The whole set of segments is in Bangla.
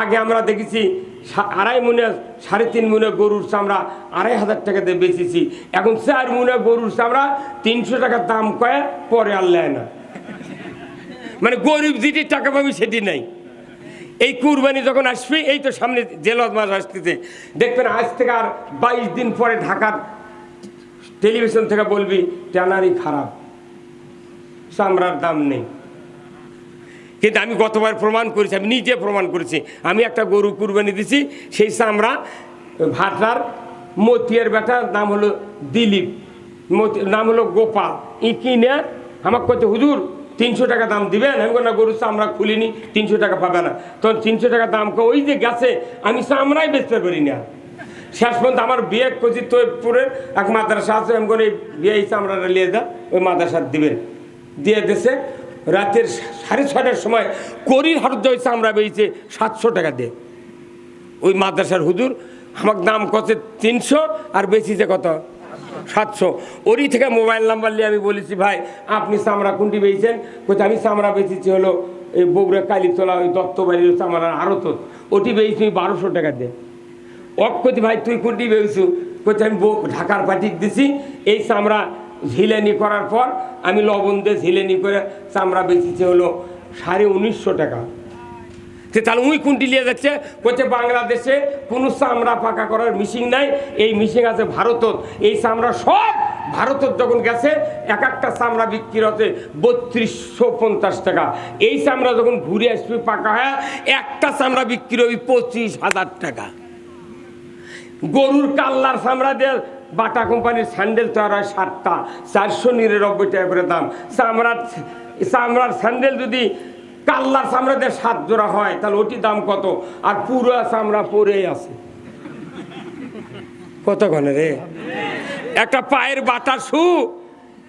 আগে আমরা দেখেছি আড়াই মনে সাড়ে তিন মনে গরুর চামড়া আড়াই হাজার টাকা দিয়ে বেচেছি। এখন চার মনে গরুর চামড়া তিনশো টাকা দাম কয়ে পরে আর নেয় না। মানে গরিব যেটি টাকা পাবি সেটি নাই। এই কুরবানি যখন আসবে, এই তো সামনে জেলত মাস আসতেছে। দেখবেন আজ থেকে আর বাইশ দিন পরে ঢাকার টেলিভিশন থেকে বলবি, ট্যানারি খারাপ। চামড়ার দাম নেই। কিন্তু আমি গতবার প্রমাণ করেছি, আমি নিজে প্রমাণ করেছি। আমি একটা গরু কুরবানি দিছি, সেই চামড়া ভাটার মতিয়ার বেটার নাম হলো দিলীপ। নাম হলো গোপাল। ই কিনে আমাকে কত হুজুর, তিনশো টাকা দাম দিবেন? আমি না, গরুর চামড়া খুলিনি, তিনশো টাকা পাবে না। তখন তিনশো টাকা দাম ওই যে গেছে, আমি চামড়াই বেচতে পারি না। শেষ পর্যন্ত আমার বিয়ে করছি তৈপুরের এক মাদ্রাসা আছে, আমি করে বিয়ে চামড়াটা নিয়ে যা, ওই মাদ্রাসা দিবেন দিয়ে দেশে রাতের সাড়ে ছটার সময় করির হাট ওই চামড়া বেরিয়েছে সাতশো টাকা দিয়ে। ওই মাদ্রাসার হুজুর আমার দাম কত তিনশো আর বেশিছে কত? সাতশো। ওরই থেকে মোবাইল নাম্বার নিয়ে আমি বলেছি, ভাই, আপনি চামড়া কোনটি বেচেন? কোথায় আমি চামড়া বেচেছি হলো এই বগুড়া কালীতলা, ওই দত্তবাড়ির চামড়ার তো ওটি বেচেছি বারোশো টাকা দিয়ে। অক্ষতি ভাই, তুই কোনটি বেচু কোথায় আমি ঢাকার পাঠিয়ে দিছি, এই চামড়া ঝিলেনি করার পর আমি লবণ দিয়ে ঝিলেনি করে চামড়া বেচেছি হলো সাড়ে উনিশশো টাকা। সে তাহলে উই কুন্টি নিয়ে যাচ্ছে, বলছে বাংলাদেশে কোনো চামড়া পাকা করার মিশিং নাই, এই মিশিং আছে ভারতত। এই চামড়া সব ভারতত যখন গেছে, এক একটা চামড়া বিক্রি হতে বত্রিশশো পঞ্চাশ টাকা। এই চামড়া যখন ঘুরে আসবে পাকা হয়, একটা চামড়া বিক্রি হবে পঁচিশ হাজার টাকা। গরুর কাল্লার চামড়া দিয়ে বাটা কোম্পানির স্যান্ডেল তৈরি হয় সাতটা, চারশো নিরানব্বই টাকা করে দাম। চামড়ার চামড়ার স্যান্ডেল যদি কাল্লার চামড়া দিয়ে সাত জোড়া হয়, তাহলে ওটি দাম কত? আর পুরো চামড়া পরেই আছে। কত ঘনে রে? একটা পায়ের বাটার শু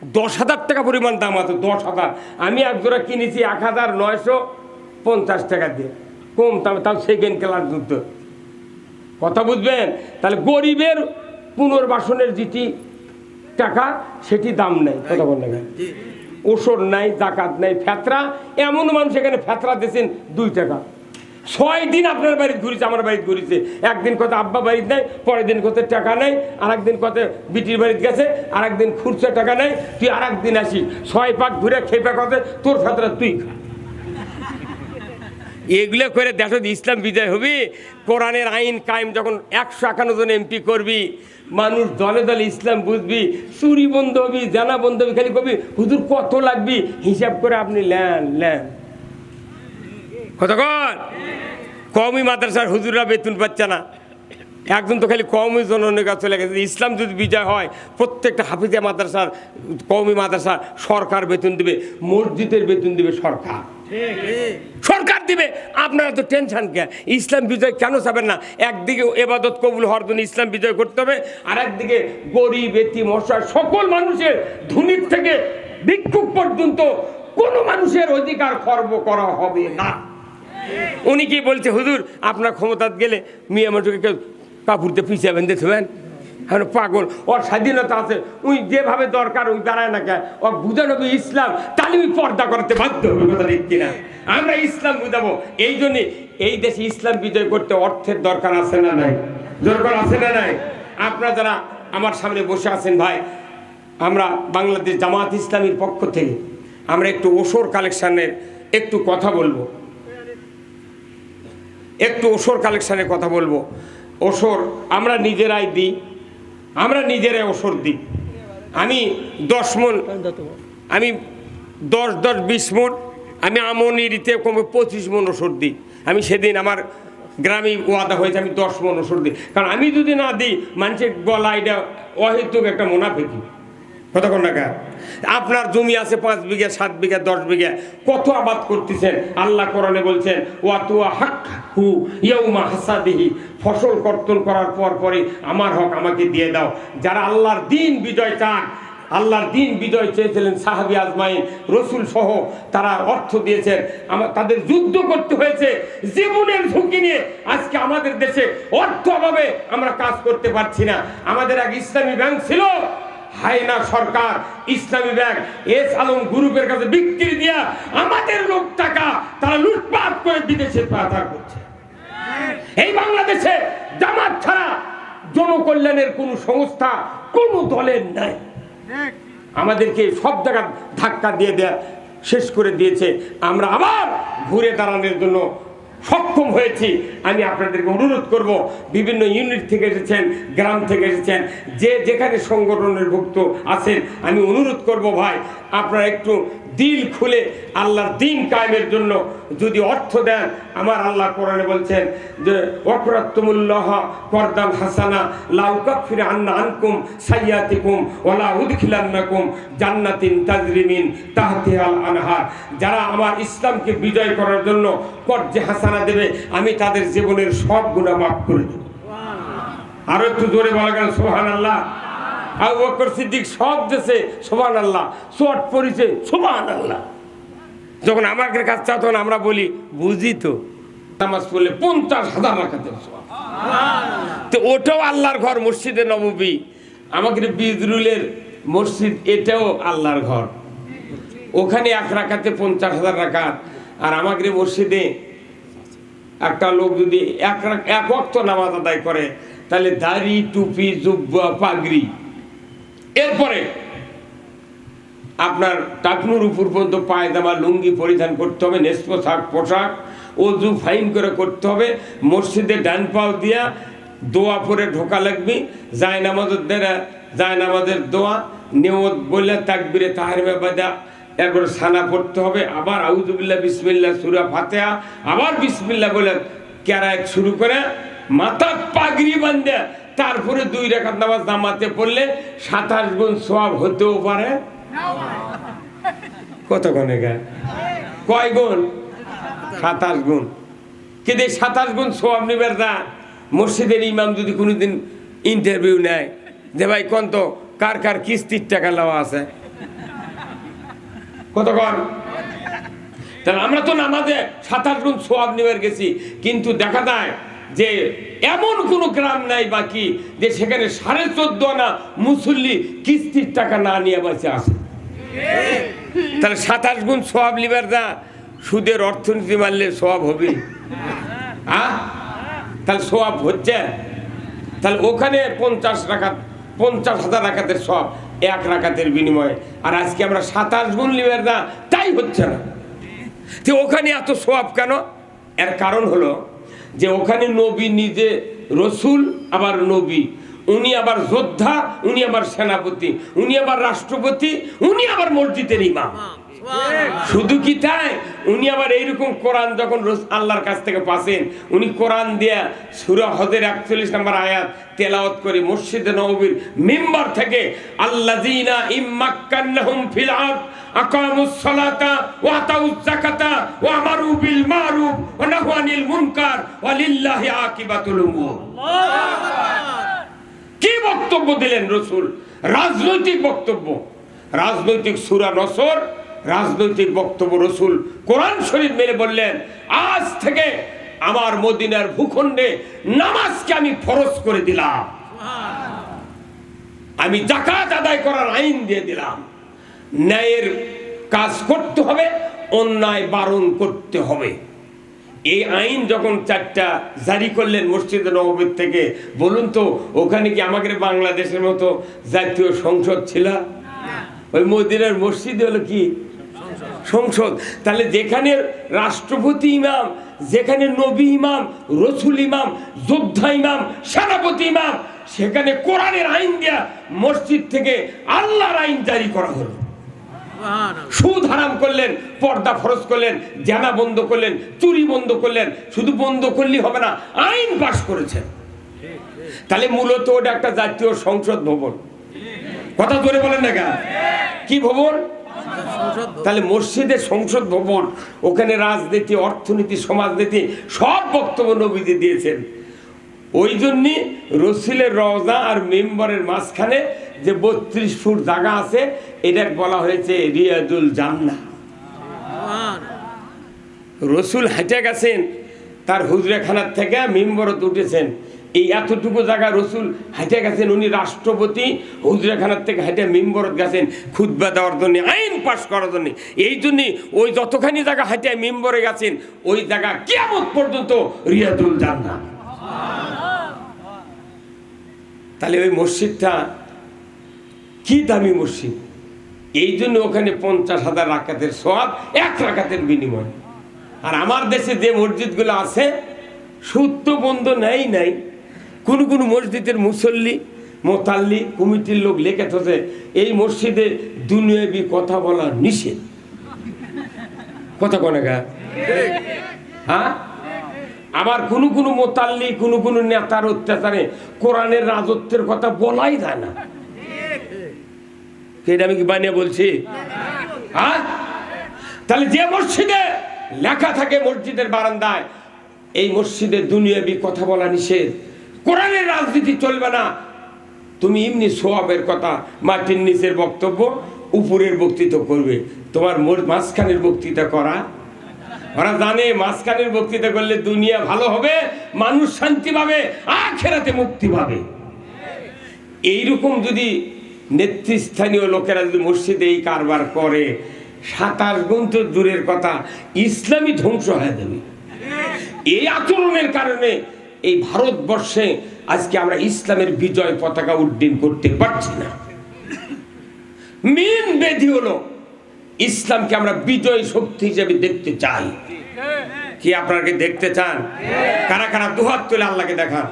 দশ হাজার টাকা পরিমাণ দাম আছে, দশ হাজার। আমি এক জোড়া কিনেছি এক হাজার নয়শো পঞ্চাশ টাকা দিয়ে। কম তাহলে তাও সেকেন্ড ক্লাস যুদ্ধ। কথা বুঝবেন? তাহলে গরিবের পুনর্বাসনের যেটি টাকা সেটি দাম নেই। কথা বল না ওষুধ নাই জাকাত নাই ফেতরা। এমন মানুষ এখানে ফেতরা দিয়েছেন দুই টাকা। ছয় দিন আপনার বাড়িতে ঘুরেছে আমার বাড়িতে ঘুরেছে। একদিন কত আব্বা বাড়িতে নেই পরের দিন কত টাকা নেই আর একদিন কত বিটির বাড়িতে গেছে আর একদিন খুরচা টাকা নেই। তুই আর একদিন আসিস ছয় পাক ঘুরে খেপে কত তোর ফেতরা তুই খা। এগুলো করে যে ইসলাম বিজয় হবে। কোরআনের আইন কায়েম যখন একশো একান্ন জন এমপি করবি, মানুষ দলে দলে ইসলাম বুঝবি, চুরি বন্ধ হবি, জানা বন্ধ হবি, খালি কবি, হুজুর, কত লাগবি? হিসাব করে আপনি লেন লেন কতক্ষণ কমই মাদ্রাসার হুজুররা বেতন পাচ্ছে না। একজন তো খালি কমই কাছে চলে গেছে। ইসলাম যদি বিজয় হয়, প্রত্যেকটা হাফিজা মাদ্রাসার কমই মাদ্রাসা সরকার বেতন দেবে, মসজিদের বেতন দেবে সরকার। সরকার দিবে। আপনারা তো টেনশন কে ইসলাম বিজয় কেন চাবেন না? একদিকে এবাদত কবুল হওয়ার জন্য ইসলাম বিজয় করতে হবে আর একদিকে গরিব এটি মশার সকল মানুষের ধনির থেকে ভিক্ষুক পর্যন্ত কোনো মানুষের অধিকার খর্ব করা হবে না। উনি কি বলছে, হুজুর, আপনার ক্ষমতা গেলে মিয়া মানুষকে কেউ কাপড়তে পিছিয়ে বেঁধে থাকবেন হ্যাঁ পাগল, ওর স্বাধীনতা আছে। উই যেভাবে দরকার ওই দাঁড়ায় না কেন? ও বুঝানো ইসলাম তাহলে ওই পর্দা করতে বাধ্য হবে কথা আমরা ইসলাম বুঝাবো। এই জন্যে এই দেশে ইসলাম বিজয় করতে অর্থের দরকার আছে না নাই? দরকার আছে না নাই? আপনারা যারা আমার সামনে বসে আছেন ভাই, আমরা বাংলাদেশ জামাত ইসলামীর পক্ষ থেকে আমরা একটু ওসর কালেকশনের একটু কথা বলব। একটু ওসর কালেকশনের কথা বলব। ওসর আমরা নিজেরাই দিই। আমরা নিজেরাই ওষুধ দিই। আমি দশ মন, আমি দশ দশ, বিশ মন, আমি আমনিরিতে কমে পঁচিশ মন ওষুধ দিই। আমি সেদিন আমার গ্রামে ওয়াদা হয়েছে, আমি দশ মন ওষুধ দিই। কারণ আমি যদি না দিই, মানুষের গলা এটা অহেতুক একটা মোনাফেকি। কতক্ষণ টাকা আপনার জমি আছে পাঁচ বিঘা, সাত বিঘা, দশ বিঘা, কত আবাদ করতেছেন? আল্লাহ কোরআনে বলছেন, ওয়াতুয়া হাক হু ইয়ৌমা হাসাদিহি। ফসল কর্তন করার পর পরে আমার হক আমাকে দিয়ে দাও। যারা আল্লাহর দিন বিজয় চান, আল্লাহর দিন বিজয় চেয়েছিলেন সাহাবি আজমাইন, রসুল সহ তারা অর্থ দিয়েছেন। আমার তাদের যুদ্ধ করতে হয়েছে। জীবনের ঝুঁকি নিয়ে আজকে আমাদের দেশে অর্থ অভাবে আমরা কাজ করতে পারছি না। আমাদের এক ইসলামী ব্যাংক ছিল হায়না সরকার, ইসলামী ব্যাংক, এস আলম গ্রুপের কাছে বিক্রি দিয়া আমাদের লোক টাকা তারা লুটপাট করে বিদেশে পাচার করছে। এই বাংলাদেশে জামাত ছাড়া জনকল্যাণের কোনো সংস্থা, কোনো দলের নাই। আমাদেরকে সব জায়গা ধাক্কা দিয়ে দেয়া, শেষ করে দিয়েছে। আমরা আবার ঘুরে দাঁড়ানোর জন্য সক্ষম হয়েছি। আমি আপনাদেরকে অনুরোধ করব, বিভিন্ন ইউনিট থেকে এসেছেন, গ্রাম থেকে এসেছেন, যে যেখানে সংগঠনের ভুক্ত আছেন, আমি অনুরোধ করব ভাই, আপনারা একটু দিল খুলে আল্লাহর দিন কায়েমের জন্য যদি অর্থ দেন, আমার আল্লাহ কোরআনে বলছেন যে অপরাত্তমুল্লাহ করদাম হাসানা লাউকাফির আন্না আনকুম সাইয়াতিকুম ওলা উদখিলান্নাকুম জান্নাতিন তাজরিমিন তাহতি আল আনহার। যারা আমার ইসলামকে বিজয় করার জন্য কর্জে হাসানা দেবে, আমি তাদের জীবনের সব গুণা মাফ করে দেব। আরও একটু জোরে বলা গেল সোহান আল্লাহ আবু বকর সিদ্দিক সব দেশে সোহান আল্লাহ শর্ট পরিচে সোহান আল্লাহ যখন আমাদের কাছে তখন আমরা বলি, বুঝি তো, নামাজ পড়লে পঞ্চাশ হাজার রাখাতে তো ওটাও আল্লাহর ঘর, মসজিদে নববী। আমাদের বিজরুলের মসজিদ, এটাও আল্লাহর ঘর। ওখানে এক রাখাতে পঞ্চাশ হাজার রাখাত আর আমাদের মসজিদে একটা লোক যদি এক এক অক্ত নামাজ আদায় করে, তাহলে দাড়ি, টুপি, জুব্বা, পাগড়ি এরপরে আপনার টাকনুর উপর পর্যন্ত পায়জামা লুঙ্গি পরিধান করতে হবে নেস পোশাক পোশাক, অজু ফাইন করে করতে হবে, মসজিদে ডান পাও দিয়া দোয়া পরে ঢোকা লাগবে যায় নামাজের দ্বারা যায় নামাজের দোয়া নেওয়াত বললে তাকবিরে তাহার বাদা একবার সানা পড়তে হবে, আবার আউজুবিল্লাহ বিসমিল্লা সুরা ফাতেহা, আবার বিসমিল্লা বলে ক্যারায় শুরু করে মাথা পাগড়ি বান্ধে তারপরে দুই রেখাত নামাজ নামাতে পড়লে সাতাশ গুণ সব হতেও পারে। কত গুণে গা কয় গুণ? সাতাশ গুণ। কিন্তু এই সাতাশ গুণ সব নিবার দা মসজিদের ইমাম যদি কোনোদিন ইন্টারভিউ নেয়, যে ভাই কোন তো কার কার কিস্তির টাকা নেওয়া আছে? কত কর তাহলে আমরা তো নামাজে সাতাশ গুণ সোয়াব নিবার গেছি, কিন্তু দেখা যায় যে এমন কোনো গ্রাম নাই বাকি যে সেখানে সাড়ে চোদ্দ আনা মুসল্লি কিস্তির টাকা না নিয়ে বাঁচে আসে তাহলে সাতাশ গুণ সোয়াব লিবার দা সুদের অর্থনীতি মারলে সব হবে। তাহলে সোয়াব হচ্ছে? তাহলে ওখানে পঞ্চাশ রাখাত, পঞ্চাশ হাজার রাখাতের সব এক রাখাতের বিনিময়ে। আর আজকে আমরা সাতাশ গুণ লিবার দা তাই হচ্ছে না। তো ওখানে এত সোয়াব কেন? এর কারণ হলো যে ওখানে নবী নিজে রসুল, আবার নবী। উনি আবার যোদ্ধা, উনি আবার সেনাপতি, উনি আবার রাষ্ট্রপতি, উনি আবার মসজিদের ইমাম। শুধু কি তাই? উনি আবার এইরকম কোরআন যখন আল্লাহর কাছ থেকে পাচ্ছেন উনি কোরআন দিয়া সুরা হদের একচল্লিশ নম্বর আয়াত তেলাওয়াত করে মসজিদে নবীর মেম্বার থেকে আল্লাযীনা ইম্মাক্কান্নাহুম ফিল আরদ আকামুস সালাতা ওয়া আতাউজ যাকাতা ওয়া আমারু বিল মারুফ ওয়া নাহু আনিল মুনকার ওয়া লিল্লাহি আকিবাতুল উমুর। কি বক্তব্য দিলেন রসুল? রাজনৈতিক বক্তব্য। রাজনৈতিক সুরা নসর রাজনৈতিক বক্তব্য রসুল কোরআন শরীফ মেরে বললেন আজ থেকে আমার মদিনার ভূখণ্ডে নামাজকে আমি ফরজ করে দিলাম। আমি জাকাত আদায় করার আইন দিয়ে দিলাম। ন্যায়ের কাজ করতে হবে অন্যায় বারণ করতে হবে। এই আইন যখন চারটা জারি করলেন মসজিদ নবীর থেকে বলুন তো ওখানে কি আমাদের বাংলাদেশের মতো জাতীয় সংসদ ছিল? ওই মদিনার মসজিদ হলো কি? সংসদ। তাহলে যেখানে রাষ্ট্রপতি ইমাম যেখানে নবী ইমাম রসুল ইমাম যোদ্ধা ইমাম সেনাপতি ইমাম সেখানে কোরআনের আইন দেয়া মসজিদ থেকে আল্লাহর আইন জারি করা হলো। সুদ হারাম করলেন পর্দা ফরজ করলেন জানা বন্ধ করলেন চুরি বন্ধ করলেন শুধু বন্ধ করলেই হবে না আইন পাশ করেছেন। তাহলে মূলত ওটা একটা জাতীয় সংসদ ভবন। কথা জোরে বলেন না কেন? কি ভবন? তাহলে মসজিদের সংসদ ভবন, ওখানে রাজনীতি, অর্থনীতি, সমাজনীতি, সব বক্তব্য নবীজি দিয়েছেন। ওই জন্যে রসিলের রওজা আর মেম্বারের মাঝখানে যে বত্রিশ ফুট জায়গা আছে, এটা বলা হয়েছে রিয়াজুল জান্না রসুল হেঁটে গেছেন, তার হুজরেখানার থেকে মেম্বরত উঠেছেন। এই এতটুকু জায়গা রসুল হাইটে গেছেন, উনি রাষ্ট্রপতি, হুজরেখানার থেকে হেঁটে মেম্বরত গেছেন খুদ্া দেওয়ার জন্য, আইন পাশ করার জন্য। এই জন্যে ওই যতখানি জায়গা হেঁটে মেম্বরে গেছেন, ওই জায়গা কেমন পর্যন্ত রিয়াজুল জান্না তাহলে ওই মসজিদটা কি দামি মসজিদ? এই জন্য ওখানে পঞ্চাশ হাজার রাকাতের সব এক রাকাতের বিনিময়। আর আমার দেশে যে মসজিদগুলো আছে, সত্য বন্ধ নেই, নাই। কোন কোন মসজিদের মুসল্লি, মোতাল্লি, কমিটির লোক লেখে থাকে এই মসজিদে দুনিয়াবি কথা বলা নিষেধ। কথা কনে গা? হ্যাঁ? আবার কোনো কোনো মোতাল্লি, কোনো কোনো নেতার অত্যাচারে কোরআনের রাজত্বের কথা বলাই যায় না। এটা আমি কি বানিয়ে বলছি? হ্যাঁ? তাহলে যে মসজিদে লেখা থাকে মসজিদের বারান্দায়, এই মসজিদে দুনিয়াবি কথা বলা নিষেধ। কোরআনের রাজনীতি চলবে না। তুমি এমনি সোয়াবের কথা মাটির নিচের বক্তব্য, উপরের বক্তৃতা করবে। তোমার মোর- মাঝখানের বক্তৃতা করা। ওরা জানে মাঝখানের বক্তৃতা করলে দুনিয়া ভালো হবে, মানুষ শান্তি পাবে, আখেরাতে মুক্তি পাবে। এইরকম যদি নেতৃস্থানীয় লোকেরা যদি মসজিদে এই কারবার করে, সাতাশ গুণ তো দূরের কথা ইসলামী ধ্বংস হয়ে যাবে। এই আচরণের কারণে এই ভারতবর্ষে আজকে আমরা ইসলামের বিজয় পতাকা উড্ডীন করতে পারছি না। মেন বেধি হলো ইসলামকে আমরা বিজয় শক্তি হিসেবে দেখতে চাই। কি আপনাকে দেখতে চান? কারা কারা দুহাত তুলে আল্লাহকে দেখান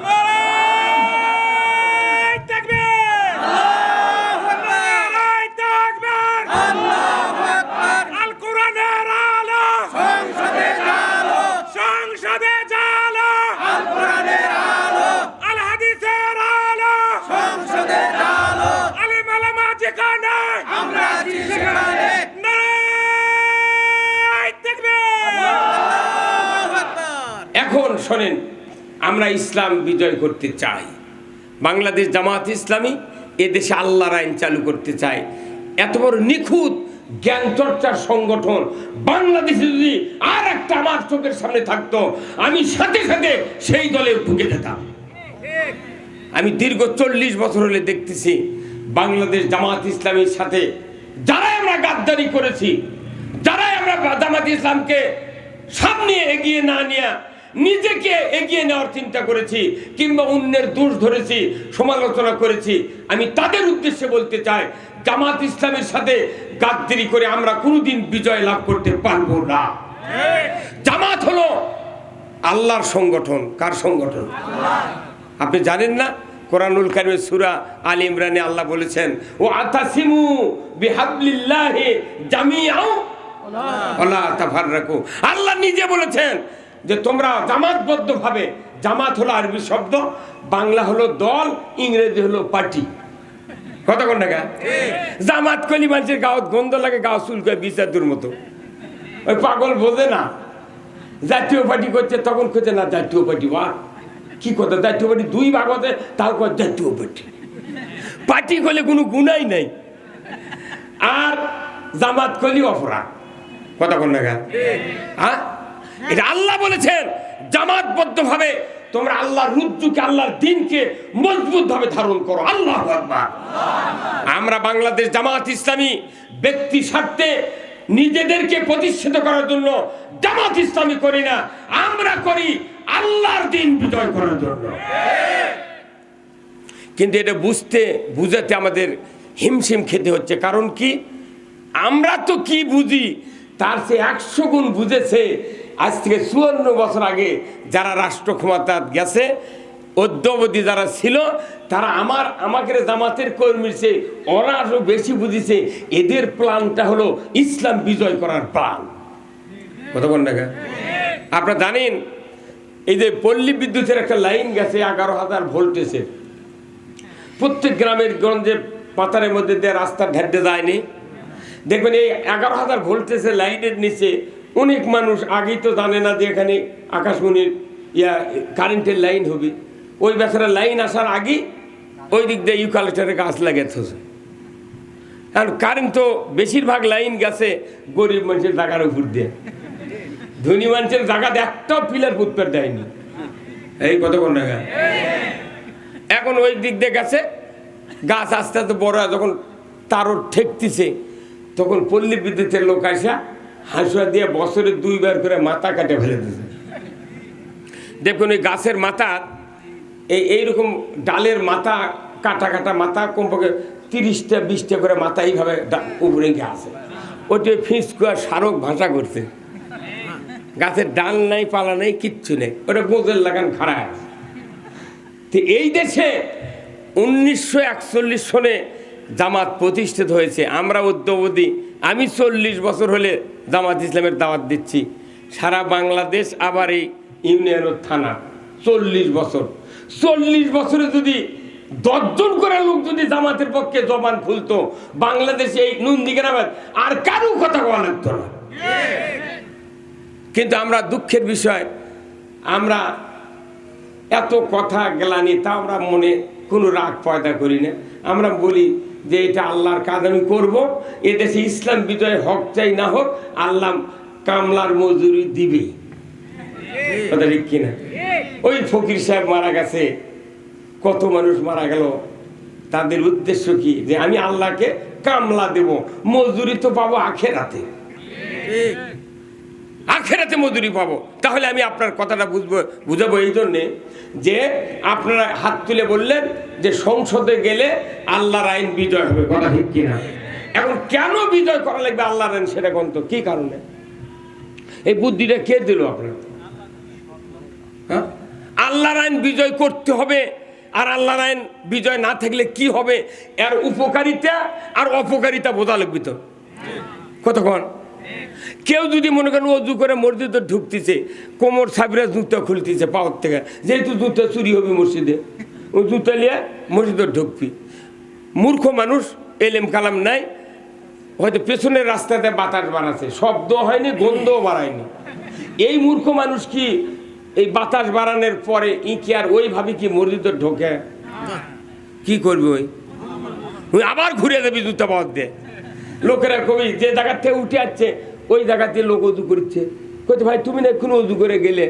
আল কোরআনের আলো সংসদে জালো সংসদে জালো আল কোরআনের আলো আল হাদিসের আলো সংসদে জালো আলিম আলামা যেখানে আমরা আছি সেখানে নারায় তাকবীর আল্লাহু আকবার শোনেন আমরা ইসলাম বিজয় করতে চাই। বাংলাদেশ জামাত ইসলামী এ দেশে আল্লাহর আইন চালু করতে চায়। এত বড় নিখুঁত জ্ঞান চর্চার সংগঠন বাংলাদেশে যদি আর একটা আমার চোখের সামনে থাকতো, আমি সাথে সাথে সেই দলে ঢুকে যেতাম। আমি দীর্ঘ চল্লিশ বছর হলে দেখতেছি বাংলাদেশ জামাত ইসলামের সাথে যারাই আমরা গাদ্দারি করেছি, যারাই আমরা জামাত ইসলামকে সামনে এগিয়ে না নিয়ে নিজেকে এগিয়ে নেওয়ার চিন্তা করেছি কিংবা অন্যের দোষ ধরেছি সমালোচনা করেছি। আমি তাদের উদ্দেশ্যে বলতে চাই জামাত ইসলামের সাথে গাদ্দারি করে আমরা কোনোদিন বিজয় লাভ করতে পারব না। জামাত হলো আল্লাহর সংগঠন। কার সংগঠন? আপনি জানেন না? কোরআনুল কারিমের সুরা আল ইমরানে আল্লাহ বলেছেন ও আতাসিমু বিহাবলিল্লাহি তাফাররাকু। আল্লাহ নিজে বলেছেন যে তোমরা জামাতবদ্ধ ভাবে জামাত হলো আরবি শব্দ বাংলা হলো দল ইংরেজি হলো পার্টি। কথা কোন টাকা জামাত কলি মানুষের গাঁত গন্ধ লাগে গাও চুলকায় বিচার মতো। ওই পাগল বোঝে না। জাতীয় পার্টি করছে তখন করছে না জাতীয় পার্টি বা কি কথা? জাতীয় পার্টি দুই ভাগ হতে তাও কয় জাতীয় পার্টি। পার্টি করলে কোনো গুণাই নাই। আর জামাত করলে অপরাধ। কথা কোন না হ্যাঁ এটা আল্লাহ বলেছেন জামাতবদ্ধ ভাবে তোমরা আল্লাহর রুদ্রকে, আল্লাহর দিনকে মজবুত ভাবে ধারণ করো। আল্লাহ আমরা বাংলাদেশ জামাত ইসলামী ব্যক্তি স্বার্থে নিজেদেরকে প্রতিষ্ঠিত করার জন্য জামাত ইসলামী করি না, আমরা করি আল্লাহর দিন বিজয় করার জন্য। কিন্তু এটা বুঝতে, বুঝাতে আমাদের হিমশিম খেতে হচ্ছে। কারণ কি? আমরা তো কি বুঝি? তার সে একশো গুণ বুঝেছে আজ থেকে চুয়ান্ন বছর আগে যারা রাষ্ট্র ক্ষমতা গেছে অদ্যবধি যারা ছিল, তারা আমার আমাকে জামাতের কর্মীর চেয়ে ওরা আরও বেশি বুঝেছে, এদের প্ল্যানটা হলো ইসলাম বিজয় করার প্ল্যান। কতক্ষণ টাকা আপনারা জানেন, এই যে পল্লী বিদ্যুতের একটা লাইন গেছে, এগারো হাজার ভোল্টেজের। প্রত্যেক গ্রামের গঞ্জে পাতারের মধ্যে দিয়ে রাস্তার ঢেডে যায়নি। দেখবেন এই এগারো হাজার ভোল্টেজের লাইনের নিচে অনেক মানুষ আগেই তো জানে না যে এখানে আকাশমণির ইয়া কারেন্টের লাইন হবে। ওই বেচারা লাইন আসার আগেই ওই দিক দিয়ে ইউকালেক্টারের গাছ লাগাতে কারণ কারেন্ট তো বেশিরভাগ লাইন গেছে গরিব মানুষের জায়গার উপর দিয়ে। ধনী মানুষের জায়গাতে একটাও পিলার ফুটপার দেয়নি। এই কতক্ষণ টাকা এখন ওই দিক দিয়ে গেছে, গাছ আস্তে আস্তে বড় যখন তারও ঠেকতিছে, তখন পল্লী বিদ্যুতের লোক আসা হাঁসুয়া দিয়ে বছরে দুইবার করে মাথা কাটে ফেলে দিয়েছে। দেখুন ওই গাছের মাথা, এই এইরকম ডালের মাথা, কাটা কাটা মাথা, কমপক্ষে তিরিশটা, বিশটা করে মাথা এইভাবে উপরে গিয়ে আছে। ওটি ফিঁসকুয়া স্মারক ভাষা করছে। গাছের ডাল নাই, পালা নাই, কিচ্ছু নেই। ওটা গোজের লাগান খাড়া আছে। তো এই দেশে উনিশশো একচল্লিশ সনে জামাত প্রতিষ্ঠিত হয়েছে। আমরা অদ্যবধি আমি চল্লিশ বছর হলে জামাত ইসলামের দাওয়াত দিচ্ছি। সারা বাংলাদেশ আবার এই ইউনিয়নের থানা। চল্লিশ বছর। চল্লিশ বছরে যদি দশজন করে লোক যদি জামাতের পক্ষে জবান খুলতো, বাংলাদেশে এই নন্দীগ্রামে আর কারও কথা বলা লাগতো না। কিন্তু আমরা দুঃখের বিষয়, আমরা এত কথা গেলানি, তা আমরা মনে কোনো রাগ পয়দা করি না। আমরা বলি যে এটা আল্লাহর কাজ আমি করব এদেশে ইসলাম বিজয় হক চাই না হোক, আল্লাহ কামলার মজুরি দিবে। কিনা? ওই ফকির সাহেব মারা গেছে, কত মানুষ মারা গেল। তাদের উদ্দেশ্য কি? যে আমি আল্লাহকে কামলা দেব, মজুরি তো পাবো আখেরাতে। আখেরাতে মজুরি পাবো। তাহলে আমি আপনার কথাটা বুঝব, বুঝাবো এই জন্যে যে আপনারা হাত তুলে বললেন যে সংসদে গেলে আল্লাহর আইন বিজয় হবে, কথা ঠিক কিনা? এখন কেন বিজয় করা লাগবে আল্লাহর আইন সেটা কোন তো? কি কারণে? এই বুদ্ধিটা কে দিল আপনার? হ্যাঁ? আল্লাহর আইন বিজয় করতে হবে আর আল্লাহর আইন বিজয় না থাকলে কি হবে? এর উপকারিতা আর অপকারিতা বোঝা লাগবে তো। কতক্ষণ? কেউ যদি মনে করেন অজু করে মসজিদে ঢুকতেছে, কোমর সাবরা জুতো খুলতেছে পাওয়ার থেকে, যেহেতু জুতো চুরি হবে মসজিদে ও জুতো নিয়ে মসজিদে ঢুকবি। মূর্খ মানুষ, এলেম কালাম নাই, হয়তো পেছনের রাস্তাতে বাতাস বাড়াচ্ছে, শব্দ হয়নি, গন্ধও বাড়ায়নি। এই মূর্খ মানুষ কি এই বাতাস বাড়ানোর পরে ই কি আর ওইভাবে কি মসজিদে ঢোকে? কি করবে ওই? ওই আবার ঘুরে দেবি জুতা পাওয়ার দিয়ে। লোকেরা কবি, যে জায়গার থেকে উঠে আসছে ওই জায়গাতে লোক উজু করছে। কইতে ভাই, তুমি না এক্ষুনি উজু করে গেলে?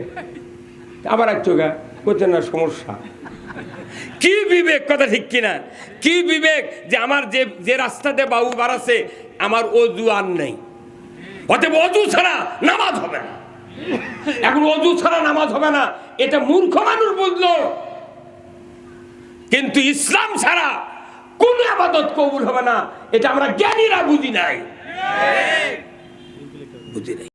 আবার আসছো গা কইতে না, সমস্যা। কি বিবেক? কথা ঠিক কিনা? কি বিবেক যে আমার যে যে রাস্তাতে বাবু বাড়াছে আমার অজু আর নেই? অতএব অজু ছাড়া নামাজ হবে না। এখন অজু ছাড়া নামাজ হবে না, এটা মূর্খ মানুষ বুঝলো। কিন্তু ইসলাম ছাড়া কোন আবাদত কবুল হবে না, এটা আমরা জ্ঞানীরা বুঝি নাই। বুঝি নাই